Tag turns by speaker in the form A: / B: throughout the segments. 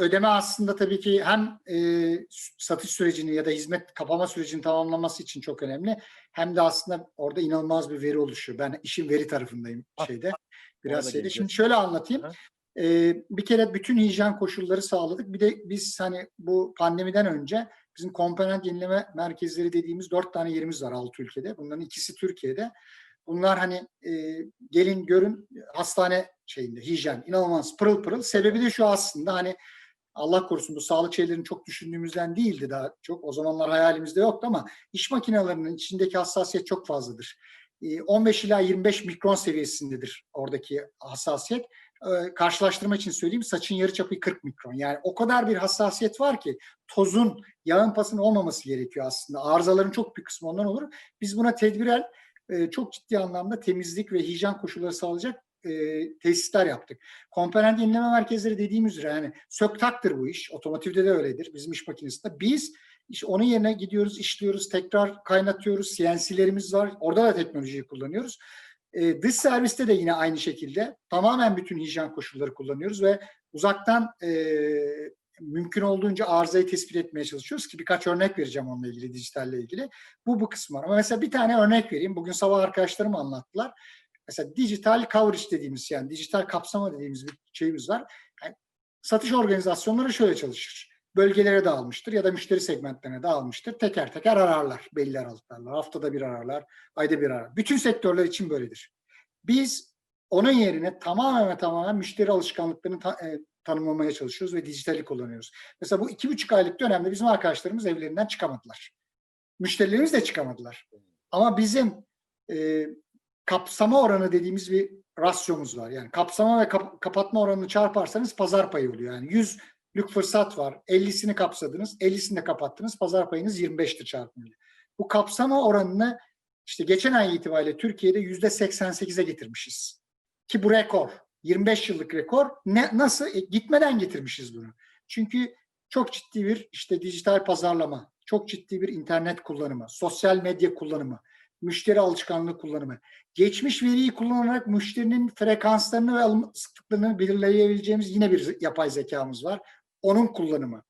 A: ödeme aslında tabii ki hem e, satış sürecini ya da hizmet kapama sürecini tamamlaması için çok önemli. Hem de aslında orada inanılmaz bir veri oluşuyor. Ben işin veri tarafındayım şeyde. Biraz şeyde. Şimdi şöyle anlatayım. Ee, bir kere bütün hijyen koşulları sağladık. Bir de biz hani bu pandemiden önce bizim komponent yenileme merkezleri dediğimiz dört tane yerimiz var altı ülkede. Bunların ikisi Türkiye'de. Bunlar hani e, gelin görün hastane şeyinde hijyen inanılmaz pırıl pırıl. Sebebi de şu aslında hani Allah korusun bu sağlık şeylerini çok düşündüğümüzden değildi daha çok. O zamanlar hayalimizde yoktu ama iş makinelerinin içindeki hassasiyet çok fazladır. E, 15 ila 25 mikron seviyesindedir oradaki hassasiyet. E, karşılaştırma için söyleyeyim saçın yarıçapı 40 mikron. Yani o kadar bir hassasiyet var ki tozun, yağın pasının olmaması gerekiyor aslında. Arızaların çok büyük kısmı ondan olur. Biz buna tedbirel e, çok ciddi anlamda temizlik ve hijyen koşulları sağlayacak e, tesisler yaptık. Komponent yenileme merkezleri dediğimiz üzere yani söktaktır bu iş. Otomotivde de öyledir. Bizim iş makinesinde. Biz işte onun yerine gidiyoruz, işliyoruz, tekrar kaynatıyoruz. CNC'lerimiz var. Orada da teknolojiyi kullanıyoruz. E, dış serviste de yine aynı şekilde tamamen bütün hijyen koşulları kullanıyoruz ve uzaktan e, mümkün olduğunca arızayı tespit etmeye çalışıyoruz ki birkaç örnek vereceğim onunla ilgili, dijitalle ilgili. Bu bu kısmı var. Ama mesela bir tane örnek vereyim. Bugün sabah arkadaşlarım anlattılar. Mesela dijital coverage dediğimiz yani dijital kapsama dediğimiz bir şeyimiz var. Yani satış organizasyonları şöyle çalışır. Bölgelere dağılmıştır ya da müşteri segmentlerine dağılmıştır. Teker teker ararlar belli aralıklarla. Haftada bir ararlar, ayda bir arar. Bütün sektörler için böyledir. Biz onun yerine tamamen ve tamamen müşteri alışkanlıklarını ta- e, tanımlamaya çalışıyoruz ve dijitali kullanıyoruz. Mesela bu iki buçuk aylık dönemde bizim arkadaşlarımız evlerinden çıkamadılar. Müşterilerimiz de çıkamadılar. Ama bizim e, kapsama oranı dediğimiz bir rasyomuz var. Yani kapsama ve kap- kapatma oranını çarparsanız pazar payı oluyor. Yani 100'lük fırsat var. 50'sini kapsadınız, 50'sini de kapattınız. Pazar payınız 25'tir çarpımıyla. Bu kapsama oranını işte geçen ay itibariyle Türkiye'de %88'e getirmişiz. Ki bu rekor. 25 yıllık rekor. Ne, nasıl? E, gitmeden getirmişiz bunu. Çünkü çok ciddi bir işte dijital pazarlama, çok ciddi bir internet kullanımı, sosyal medya kullanımı, müşteri alışkanlığı kullanımı. Geçmiş veriyi kullanarak müşterinin frekanslarını ve alım sıklıklarını belirleyebileceğimiz yine bir yapay zekamız var. Onun kullanımı.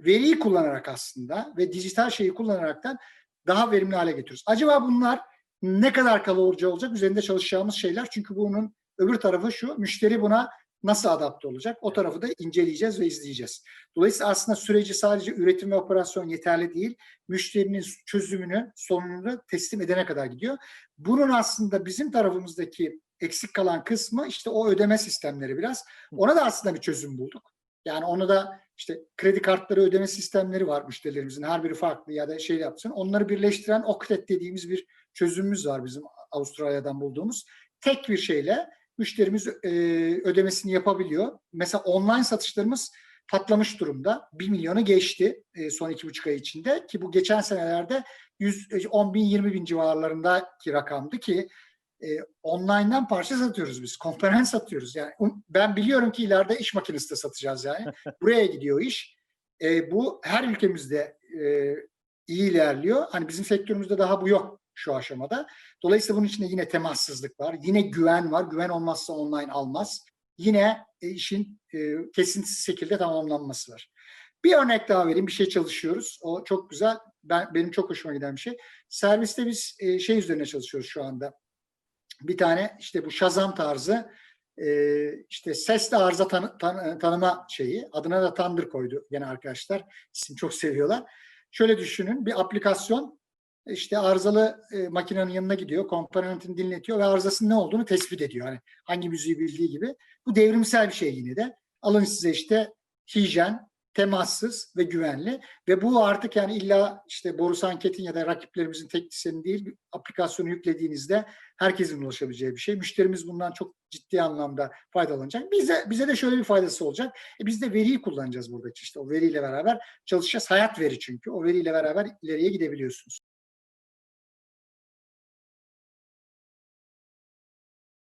A: Veriyi kullanarak aslında ve dijital şeyi kullanaraktan daha verimli hale getiriyoruz. Acaba bunlar ne kadar kalıcı olacak? Üzerinde çalışacağımız şeyler. Çünkü bunun öbür tarafı şu. Müşteri buna nasıl adapte olacak? O tarafı da inceleyeceğiz ve izleyeceğiz. Dolayısıyla aslında süreci sadece üretim ve operasyon yeterli değil. Müşterinin çözümünü, sonunu teslim edene kadar gidiyor. Bunun aslında bizim tarafımızdaki eksik kalan kısmı işte o ödeme sistemleri biraz. Ona da aslında bir çözüm bulduk. Yani onu da işte kredi kartları ödeme sistemleri var müşterilerimizin. Her biri farklı ya da şey yapsın. Onları birleştiren Oktet dediğimiz bir çözümümüz var bizim Avustralya'dan bulduğumuz. Tek bir şeyle müşterimiz e, ödemesini yapabiliyor. Mesela online satışlarımız patlamış durumda. 1 milyonu geçti e, son iki buçuk ay içinde ki bu geçen senelerde 100, 10 bin 20 bin civarlarındaki rakamdı ki e, online'dan parça satıyoruz biz. Komponent satıyoruz. Yani ben biliyorum ki ileride iş makinesi de satacağız yani. Buraya gidiyor iş. E, bu her ülkemizde e, iyi ilerliyor. Hani bizim sektörümüzde daha bu yok şu aşamada. Dolayısıyla bunun içinde yine temassızlık var. Yine güven var. Güven olmazsa online almaz. Yine e, işin e, kesintisiz şekilde tamamlanması var. Bir örnek daha vereyim. Bir şey çalışıyoruz. O çok güzel. Ben benim çok hoşuma giden bir şey. Serviste biz e, şey üzerine çalışıyoruz şu anda. Bir tane işte bu Shazam tarzı e, işte sesle arıza tanı- tan- tanıma şeyi. Adına da Thunder koydu gene arkadaşlar. İsim çok seviyorlar. Şöyle düşünün. Bir aplikasyon işte arızalı e, makinenin yanına gidiyor, komponentini dinletiyor ve arızasının ne olduğunu tespit ediyor. Hani hangi müziği bildiği gibi. Bu devrimsel bir şey yine de. Alın size işte hijyen, temassız ve güvenli ve bu artık yani illa işte Boris Anket'in ya da rakiplerimizin teknisyenin değil aplikasyonu yüklediğinizde herkesin ulaşabileceği bir şey. Müşterimiz bundan çok ciddi anlamda faydalanacak. Bize bize de şöyle bir faydası olacak. E biz de veriyi kullanacağız burada işte o veriyle beraber çalışacağız. Hayat veri çünkü. O veriyle beraber ileriye gidebiliyorsunuz.